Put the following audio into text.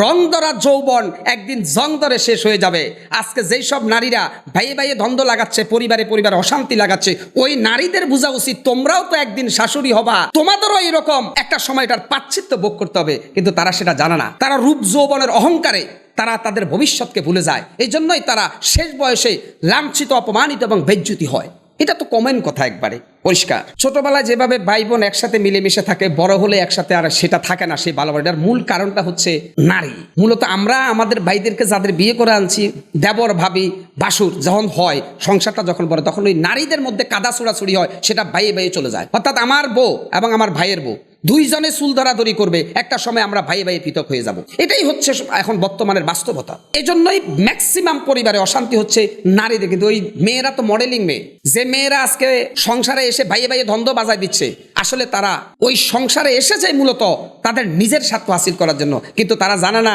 রং ধরা যৌবন একদিন জং ধরে শেষ হয়ে যাবে। আজকে যেই সব নারীরা ভাইয়ে ভাইয়ে দ্বন্দ্ব লাগাচ্ছে, পরিবারে পরিবারে অশান্তি লাগাচ্ছে, ওই নারীদের বোঝা উচিত তোমরাও তো একদিন শাশুড়ি হবা। তোমাদেরও এরকম একটা সময় এটার পাচ্ছিত্য ভোগ করতে হবে, কিন্তু তারা সেটা জানে না। তারা রূপ যৌবনের অহংকারে তারা তাদের ভবিষ্যৎকে ভুলে যায়। এই জন্যই তারা শেষ বয়সে লাঞ্ছিত, অপমানিত এবং বেজ্জুতি হয়। এটা তো কমেন কথা একবারে। পরিষ্কার। ছোটবেলায় যেভাবে ভাই বোন একসাথে মিলেমিশে থাকে, বড় হলে একসাথে আর সেটা থাকে না, সেই ভালোবাসাটার মূল কারণটা হচ্ছে নারী। মূলত আমরা আমাদের ভাইদেরকে যাদের বিয়ে করে আনছি, দেবর, ভাবি বাসুর যখন হয়, সংসারটা যখন বড়, তখন ওই নারীদের মধ্যে কাদা ছুড়াছুড়ি হয়, সেটা ভাইয়ে ভাইয়ে চলে যায়। অর্থাৎ আমার বউ এবং আমার ভাইয়ের বউ। দুইজনে চুল ধরাধরি করবে, একটা সময় আমরা ভাই ভাই পৃথক হয়ে যাব। এটাই হচ্ছে এখন বর্তমানের বাস্তবতা। এই জন্যই ম্যাক্সিমাম পরিবারে অশান্তি হচ্ছে নারীদের, কিন্তু ওই মেয়েরা তো মডেলিং মেয়ে। যে মেয়েরা আজকে সংসারে এসে ভাইয়ে ভাইয়ে ধন্দ বাজায় দিচ্ছে, আসলে তারা ওই সংসারে এসেছে মূলত তাদের নিজের স্বার্থ হাসিল করার জন্য, কিন্তু তারা জানে না